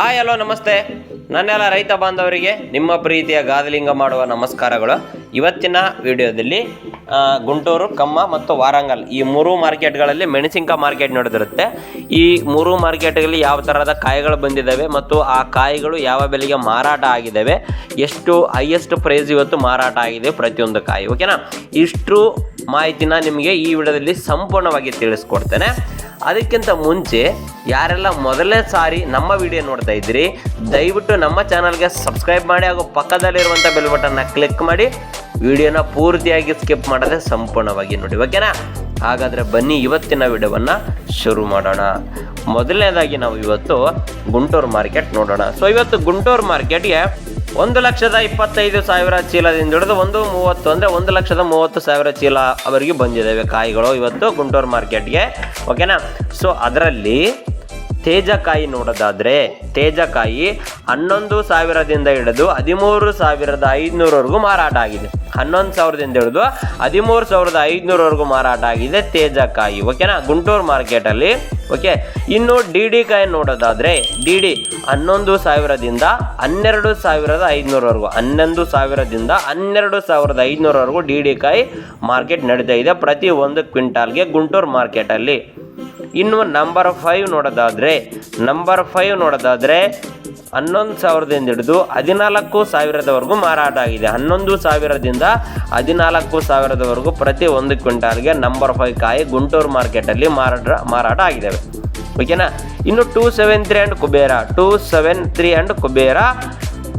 Hi, hello, ನಮಸ್ತೆ. ನನ್ನೆಲ್ಲ ರೈತ ಬಾಂಧವರಿಗೆ ನಿಮ್ಮ ಪ್ರೀತಿಯ ಗಾದಲಿಂಗ ಮಾಡುವ ನಮಸ್ಕಾರಗಳು. ಇವತ್ತಿನ ವಿಡಿಯೋದಲ್ಲಿ ಗುಂಟೂರು, ಕಮ್ಮ ಮತ್ತು ವಾರಂಗಲ್ ಈ ಮೂರು ಮಾರ್ಕೆಟ್ಗಳಲ್ಲಿ ಮೆಣಸಿನ್ಕಾಯಿ ಮಾರ್ಕೆಟ್ ನಡೆದಿರುತ್ತೆ. ಈ ಮೂರು ಮಾರ್ಕೆಟ್ಗಳಲ್ಲಿ ಯಾವ ಥರದ ಕಾಯಿಗಳು ಬಂದಿದ್ದಾವೆ ಮತ್ತು ಆ ಕಾಯಿಗಳು ಯಾವ ಬೆಲೆಗೆ ಮಾರಾಟ ಆಗಿದ್ದಾವೆ, ಎಷ್ಟು ಹೈಯೆಸ್ಟ್ ಪ್ರೈಸ್ ಇವತ್ತು ಮಾರಾಟ ಆಗಿದೆ ಪ್ರತಿಯೊಂದು ಕಾಯಿ, ಓಕೆನಾ? ಇಷ್ಟು ಮಾಹಿತಿನ ನಿಮಗೆ ಈ ವಿಡಿಯೋದಲ್ಲಿ ಸಂಪೂರ್ಣವಾಗಿ ತಿಳಿಸ್ಕೊಡ್ತೇನೆ. ಅದಕ್ಕಿಂತ ಮುಂಚೆ ಯಾರೆಲ್ಲ ಮೊದಲನೇ ಸಾರಿ ನಮ್ಮ ವಿಡಿಯೋ ನೋಡ್ತಾ ಇದ್ದೀರಿ, ದಯವಿಟ್ಟು ನಮ್ಮ ಚಾನಲ್ಗೆ ಸಬ್ಸ್ಕ್ರೈಬ್ ಮಾಡಿ ಹಾಗೂ ಪಕ್ಕದಲ್ಲಿರುವಂಥ ಬೆಲ್ ಬಟನ್ನ ಕ್ಲಿಕ್ ಮಾಡಿ. ವಿಡಿಯೋನ ಪೂರ್ತಿಯಾಗಿ ಸ್ಕಿಪ್ ಮಾಡದೆ ಸಂಪೂರ್ಣವಾಗಿ ನೋಡಿ ಓಕೆನಾ ಹಾಗಾದರೆ ಬನ್ನಿ ಇವತ್ತಿನ ವಿಡಿಯೋವನ್ನು ಶುರು ಮಾಡೋಣ. ಮೊದಲನೇದಾಗಿ ನಾವು ಇವತ್ತು ಗುಂಟೂರು ಮಾರ್ಕೆಟ್ ನೋಡೋಣ. ಸೊ ಇವತ್ತು ಗುಂಟೂರು ಮಾರ್ಕೆಟ್ಗೆ ಒಂದು ಲಕ್ಷದ ಇಪ್ಪತ್ತೈದು ಸಾವಿರ ಚೀಲದಿಂದ ಹಿಡಿದು ಒಂದು ಮೂವತ್ತು ಅಂದರೆ ಒಂದು ಲಕ್ಷದ ಮೂವತ್ತು ಸಾವಿರ ಚೀಲ ಅವರಿಗೆ ಬಂದಿದ್ದಾವೆ ಕಾಯಿಗಳು ಇವತ್ತು ಗುಂಟೂರು ಮಾರ್ಕೆಟ್ಗೆ. ಓಕೆನಾ ಸೊ ಅದರಲ್ಲಿ ತೇಜಕಾಯಿ ನೋಡೋದಾದರೆ ತೇಜಕಾಯಿ ಹನ್ನೊಂದು ಸಾವಿರದಿಂದ ಹಿಡಿದು ಹದಿಮೂರು ಸಾವಿರದ ಐದುನೂರವರೆಗೂ ಮಾರಾಟ ಆಗಿದೆ. ಹನ್ನೊಂದು ಸಾವಿರದಿಂದ ಹಿಡಿದು ಹದಿಮೂರು ಸಾವಿರದ ಐದುನೂರವರೆಗೂ ಮಾರಾಟ ಆಗಿದೆ ತೇಜಕಾಯಿ. ಓಕೆನಾ ಗುಂಟೂರು ಮಾರ್ಕೆಟಲ್ಲಿ ಓಕೆ ಇನ್ನು ಡಿ ಡಿ ಕಾಯಿ ನೋಡೋದಾದರೆ ಡಿ ಡಿ ಹನ್ನೊಂದು ಸಾವಿರದಿಂದ ಹನ್ನೆರಡು ಸಾವಿರದ ಐದುನೂರವರೆಗೂ, ಹನ್ನೊಂದು ಸಾವಿರದಿಂದ ಹನ್ನೆರಡು ಸಾವಿರದ ಐದುನೂರವರೆಗೂ ಡಿ ಡಿ ಕಾಯಿ ಮಾರ್ಕೆಟ್ ನಡೀತಾ ಇದೆ ಪ್ರತಿ ಒಂದು ಕ್ವಿಂಟಾಲ್ಗೆ ಗುಂಟೂರು ಮಾರ್ಕೆಟಲ್ಲಿ ಇನ್ನು ನಂಬರ್ ಫೈವ್ ನೋಡೋದಾದರೆ ನಂಬರ್ ಫೈವ್ ನೋಡೋದಾದರೆ, ಹನ್ನೊಂದು ಸಾವಿರದಿಂದ ಹಿಡಿದು ಹದಿನಾಲ್ಕು ಸಾವಿರದವರೆಗೂ ಮಾರಾಟ ಆಗಿದೆ. ಹನ್ನೊಂದು ಸಾವಿರದಿಂದ ಹದಿನಾಲ್ಕು ಸಾವಿರದವರೆಗೂ ಪ್ರತಿ ಒಂದು ಕ್ವಿಂಟಾಲ್ಗೆ ನಂಬರ್ ಫೈವ್ ಕಾಯಿ ಗುಂಟೂರು ಮಾರ್ಕೆಟಲ್ಲಿ ಮಾರಾಟ ಮಾರಾಟ ಆಗಿದ್ದಾವೆ ಓಕೆನಾ ಇನ್ನು two seven three and Kubera two seven three and Kubera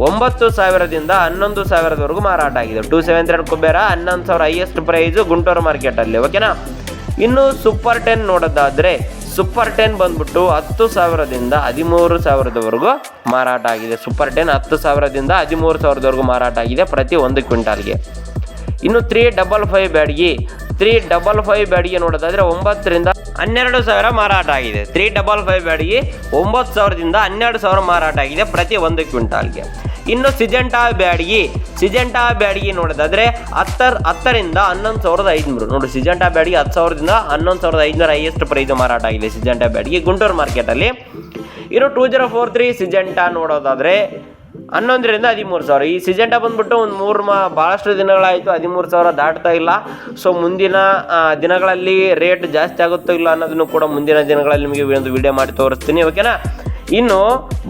ಒಂಬತ್ತು ಸಾವಿರದಿಂದ ಹನ್ನೊಂದು ಸಾವಿರದವರೆಗೂ ಮಾರಾಟ ಆಗಿದೆ. Two seven three and Kubera ಹನ್ನೊಂದು ಸಾವಿರ ಹೈಯೆಸ್ಟ್ ಪ್ರೈಸು ಗುಂಟೂರು ಮಾರ್ಕೆಟಲ್ಲಿ ಓಕೆನಾ ಇನ್ನು ಸೂಪರ್ ಟೆನ್ ನೋಡೋದಾದರೆ ಸೂಪರ್ ಟೆನ್ ಬಂದ್ಬಿಟ್ಟು ಹತ್ತು ಸಾವಿರದಿಂದ ಹದಿಮೂರು ಸಾವಿರದವರೆಗೂ ಮಾರಾಟ ಆಗಿದೆ. ಸೂಪರ್ ಟೆನ್ ಹತ್ತು ಸಾವಿರದಿಂದ ಹದಿಮೂರು ಸಾವಿರದವರೆಗೂ ಮಾರಾಟ ಆಗಿದೆ ಪ್ರತಿ ಒಂದು ಕ್ವಿಂಟಾಲ್ಗೆ. ಇನ್ನು three double five Byadgi three double five Byadgi ನೋಡೋದಾದರೆ ಒಂಬತ್ತರಿಂದ ಹನ್ನೆರಡು ಸಾವಿರ ಮಾರಾಟ ಆಗಿದೆ. ತ್ರೀ ಡಬಲ್ ಫೈವ್ ಬ್ಯಾಡ್ಗಿ ಒಂಬತ್ತು ಸಾವಿರದಿಂದ ಹನ್ನೆರಡು ಸಾವಿರ ಮಾರಾಟ ಆಗಿದೆ ಪ್ರತಿ ಒಂದು ಕ್ವಿಂಟಾಲ್ಗೆ. ಇನ್ನು ಸಿಜೆಂಟಾ ಬ್ಯಾಡ್ಗಿ ಸಿಜೆಂಟಾ ಬ್ಯಾಡ್ಗಿ ನೋಡೋದಾದ್ರೆ ಹತ್ತರ, ಹತ್ತರಿಂದ ಹನ್ನೊಂದು ಸಾವಿರದ ಐದುನೂರು. ನೋಡಿ ಸಿಜೆಂಟಾ ಬ್ಯಾಡ್ಗಿ ಹತ್ತು ಸಾವಿರದಿಂದ ಹನ್ನೊಂದು ಸಾವಿರದ ಐದುನೂರ ಹೈಯೆಸ್ಟ್ ಪ್ರೈಸ್ ಮಾರಾಟ ಆಗಿದೆ ಸಿಜೆಂಟಾ ಬ್ಯಾಡ್ಗಿ ಗುಂಟೂರು ಮಾರ್ಕೆಟಲ್ಲಿ ಇನ್ನು two zero four three Syngenta ನೋಡೋದಾದರೆ ಹನ್ನೊಂದರಿಂದ ಹದಿಮೂರು ಸಾವಿರ. ಈ ಸಿಜೆಂಟಾ ಬಂದ್ಬಿಟ್ಟು ಒಂದು ಮೂರು ಮಾ ಭಾಳಷ್ಟು ದಿನಗಳಾಯಿತು, ಹದಿಮೂರು ಸಾವಿರ ದಾಟ್ತಾ ಇಲ್ಲ. ಸೊ ಮುಂದಿನ ದಿನಗಳಲ್ಲಿ ರೇಟ್ ಜಾಸ್ತಿ ಆಗುತ್ತೋ ಇಲ್ಲ ಅನ್ನೋದನ್ನು ಕೂಡ ಮುಂದಿನ ದಿನಗಳಲ್ಲಿ ನಿಮಗೆ ಒಂದು ವಿಡಿಯೋ ಮಾಡಿ ತೋರಿಸ್ತೀನಿ ಓಕೆನಾ ಇನ್ನು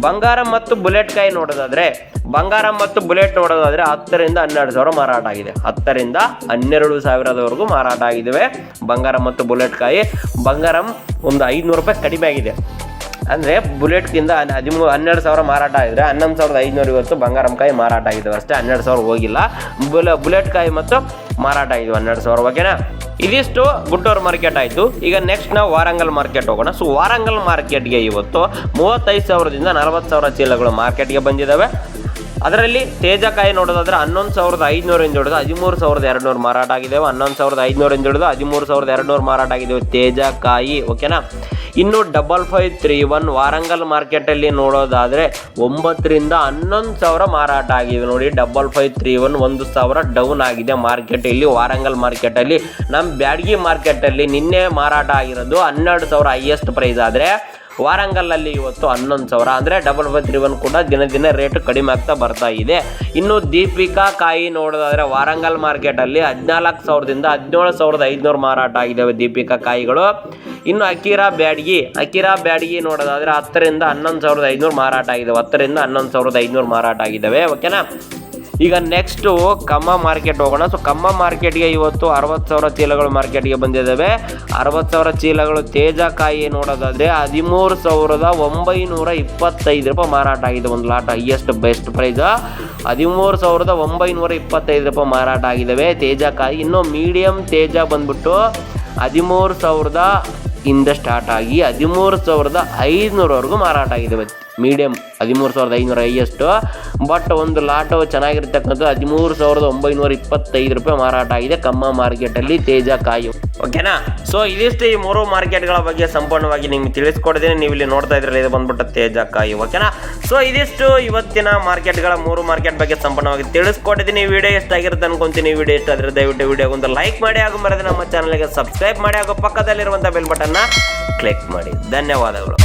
ಬಂಗಾರ ಮತ್ತು ಬುಲೆಟ್ ಕಾಯಿ ನೋಡೋದಾದ್ರೆ ಬಂಗಾರ ಮತ್ತು ಬುಲೆಟ್ ನೋಡೋದಾದ್ರೆ ಹತ್ತರಿಂದ ಹನ್ನೆರಡು ಸಾವಿರ ಮಾರಾಟ ಆಗಿದೆ. ಹತ್ತರಿಂದ ಹನ್ನೆರಡು ಸಾವಿರದವರೆಗೂ ಮಾರಾಟ ಆಗಿದ್ದಾವೆ. ಬಂಗಾರ ಮತ್ತು ಬುಲೆಟ್ ಕಾಯಿ ಬಂಗಾರಂ ಒಂದು ಐದುನೂರು ರೂಪಾಯಿ ಕಡಿಮೆ ಆಗಿದೆ. ಅಂದರೆ ಬುಲೆಟ್ಗಿಂತ ಹದಿಮೂರು, ಹನ್ನೆರಡು ಸಾವಿರ ಮಾರಾಟ ಆಗಿದ್ರೆ ಹನ್ನೊಂದು ಸಾವಿರದ ಐದುನೂರು ಇವತ್ತು ಬಂಗಾರಂ ಕಾಯಿ ಮಾರಾಟ ಆಗಿದ್ದಾವೆ ಅಷ್ಟೇ, ಹನ್ನೆರಡು ಸಾವಿರ ಹೋಗಿಲ್ಲ. ಬುಲೆ ಬುಲೆಟ್ ಕಾಯಿ ಮತ್ತು ಮಾರಾಟ ಆಗಿದ್ವು ಹನ್ನೆರಡು ಸಾವಿರ, ಓಕೆನಾ? ಇದಿಷ್ಟು ಗುಂಟೂರು ಮಾರ್ಕೆಟ್ ಆಯಿತು. ಈಗ ನೆಕ್ಸ್ಟ್ ನಾವು ವಾರಂಗಲ್ ಮಾರ್ಕೆಟ್ ಹೋಗೋಣ. ಸೊ ವಾರಂಗಲ್ ಮಾರ್ಕೆಟ್ಗೆ ಇವತ್ತು ಮೂವತ್ತೈದು ಸಾವಿರದಿಂದ ನಲವತ್ತು ಸಾವಿರ ಚೀಲಗಳು ಮಾರ್ಕೆಟ್ಗೆ ಬಂದಿದ್ದಾವೆ. ಅದರಲ್ಲಿ ತೇಜಕಾಯಿ ನೋಡೋದಾದ್ರೆ ಹನ್ನೊಂದು ಸಾವಿರದ ಐದುನೂರಿಂದ ಹಿಡಿದು ಹದಿಮೂರು ಸಾವಿರದ ಎರಡುನೂರು ಮಾರಾಟ ಆಗಿದ್ದಾವೆ. ಹನ್ನೊಂದು ಸಾವಿರದ ಐದುನೂರಿಂದ ಹಿಡಿದು ಹದಿಮೂರು ಸಾವಿರದ ಎರಡುನೂರು ಮಾರಾಟ ಆಗಿದ್ದಾವೆ ತೇಜಕಾಯಿ ಓಕೆನಾ ಇನ್ನು double five three one Warangal ಮಾರ್ಕೆಟಲ್ಲಿ ನೋಡೋದಾದರೆ ಒಂಬತ್ತರಿಂದ ಹನ್ನೊಂದು ಸಾವಿರ ಮಾರಾಟ ಆಗಿದೆ ನೋಡಿ. ಡಬಲ್ ಫೈವ್ ತ್ರೀ ಒನ್ ಒಂದು ಸಾವಿರ ಡೌನ್ ಆಗಿದೆ ಮಾರ್ಕೆಟ್ ಇಲ್ಲಿ, ವಾರಂಗಲ್ ಮಾರ್ಕೆಟಲ್ಲಿ ನಮ್ಮ ಬ್ಯಾಡಗಿ ಮಾರ್ಕೆಟಲ್ಲಿ ನಿನ್ನೆ ಮಾರಾಟ ಆಗಿರೋದು ಹನ್ನೆರಡು ಸಾವಿರ ಹೈಯೆಸ್ಟ್ ಪ್ರೈಸ್ ಆದರೆ ವಾರಂಗಲ್ಲಲ್ಲಿ ಇವತ್ತು ಹನ್ನೊಂದು ಸಾವಿರ. ಅಂದರೆ ಡಬಲ್ ಫೈವ್ ತ್ರೀ ಒನ್ ಕೂಡ ದಿನ ದಿನ ರೇಟ್ ಕಡಿಮೆ ಆಗ್ತಾ ಬರ್ತಾ ಇದೆ. ಇನ್ನು ದೀಪಿಕಾ ಕಾಯಿ ನೋಡೋದಾದರೆ ವಾರಂಗಲ್ ಮಾರ್ಕೆಟಲ್ಲಿ ಹದಿನಾಲ್ಕು ಸಾವಿರದಿಂದ ಹದಿನೇಳು ಸಾವಿರದ ಐದುನೂರು ಮಾರಾಟ ಆಗಿದ್ದಾವೆ ದೀಪಿಕಾ ಕಾಯಿಗಳು. ಇನ್ನು ಅಕಿರಾ ಬ್ಯಾಡ್ಗಿ ಅಕಿರಾ ಬ್ಯಾಡ್ಗಿ ನೋಡೋದಾದರೆ ಹತ್ತರಿಂದ ಹನ್ನೊಂದು ಸಾವಿರದ ಐದುನೂರು ಮಾರಾಟ ಆಗಿದ್ದಾವೆ. ಹತ್ತರಿಂದ ಹನ್ನೊಂದು ಸಾವಿರದ ಐದುನೂರು ಮಾರಾಟ ಆಗಿದ್ದಾವೆ. ಓಕೆನಾ ಈಗ ನೆಕ್ಸ್ಟು ಕಮ್ಮ ಮಾರ್ಕೆಟ್ ಹೋಗೋಣ. ಸೊ ಕಮ್ಮ ಮಾರ್ಕೆಟ್ಗೆ ಇವತ್ತು ಅರವತ್ತು ಸಾವಿರ ಚೀಲಗಳು ಮಾರ್ಕೆಟ್ಗೆ ಬಂದಿದ್ದಾವೆ ಅರವತ್ತು ಸಾವಿರ ಚೀಲಗಳು ತೇಜಕಾಯಿ ನೋಡೋದಾದರೆ ಹದಿಮೂರು ಸಾವಿರದ ಒಂಬೈನೂರ ಇಪ್ಪತ್ತೈದು ರೂಪಾಯಿ ಮಾರಾಟ ಆಗಿದೆ ಒಂದು ಲಾಟ್ ಹೈಯೆಸ್ಟ್ ಬೆಸ್ಟ್ ಪ್ರೈಸ್ ಹದಿಮೂರು ಸಾವಿರದ ಒಂಬೈನೂರ ಇಪ್ಪತ್ತೈದು ರೂಪಾಯಿ ಮಾರಾಟ ಆಗಿದ್ದಾವೆ ತೇಜಕಾಯಿ ಇನ್ನು ಮೀಡಿಯಂ ತೇಜ ಬಂದ್ಬಿಟ್ಟು ಹದಿಮೂರು ಸಾವಿರದ ಇಂದ ಸ್ಟಾರ್ಟ್ ಆಗಿ ಹದಿಮೂರು ಸಾವಿರದ ಐದುನೂರವರೆಗೂ ಮಾರಾಟ ಆಗಿದ್ದಾವೆ ಮೀಡಿಯಮ್ ಹದಿಮೂರು ಸಾವಿರದ ಐನೂರ ಹೈಯೆಸ್ಟು ಬಟ್ ಒಂದು ಲಾಟೋ ಚೆನ್ನಾಗಿರ್ತಕ್ಕಂಥದ್ದು ಹದಿಮೂರು ಸಾವಿರದ ಒಂಬೈನೂರ ಇಪ್ಪತ್ತೈದು ರೂಪಾಯಿ ಮಾರಾಟ ಆಗಿದೆ ಕಮ್ಮ ಮಾರ್ಕೆಟಲ್ಲಿ ತೇಜ ಕಾಯಿ. ಓಕೆನಾ ಸೊ ಇದಿಷ್ಟು ಈ ಮೂರು ಮಾರ್ಕೆಟ್ಗಳ ಬಗ್ಗೆ ಸಂಪೂರ್ಣವಾಗಿ ನಿಮ್ಗೆ ತಿಳಿಸ್ಕೊಡ್ತೀನಿ. ನೀವು ಇಲ್ಲಿ ನೋಡ್ತಾ ಇದ್ರಲ್ಲ, ಇದು ಬಂದ್ಬಿಟ್ಟು ತೇಜ ಕಾಯಿ. ಓಕೆನಾ ಸೊ ಇದಿಷ್ಟು ಇವತ್ತಿನ ಮಾರ್ಕೆಟ್ಗಳ ಮೂರು ಮಾರ್ಕೆಟ್ ಬಗ್ಗೆ ಸಂಪೂರ್ಣವಾಗಿ ತಿಳಿಸ್ಕೊಟ್ಟಿದ್ದೀನಿ. ವಿಡಿಯೋ ಎಷ್ಟಾಗಿರುತ್ತೆ ಅನ್ಕೊಂತೀನಿ. ವಿಡಿಯೋ ಎಷ್ಟು ಆದರೆ ದಯವಿಟ್ಟು ವಿಡಿಯೋ ಒಂದು ಲೈಕ್ ಮಾಡಿ ಹಾಗೂ ಮರದ ನಮ್ಮ ಚಾನಲ್ಗೆ ಸಬ್ಸ್ಕ್ರೈಬ್ ಮಾಡಿ ಹಾಗೂ ಪಕ್ಕದಲ್ಲಿರುವಂಥ ಬೆಲ್ ಬಟನ್ನ ಕ್ಲಿಕ್ ಮಾಡಿ. ಧನ್ಯವಾದಗಳು.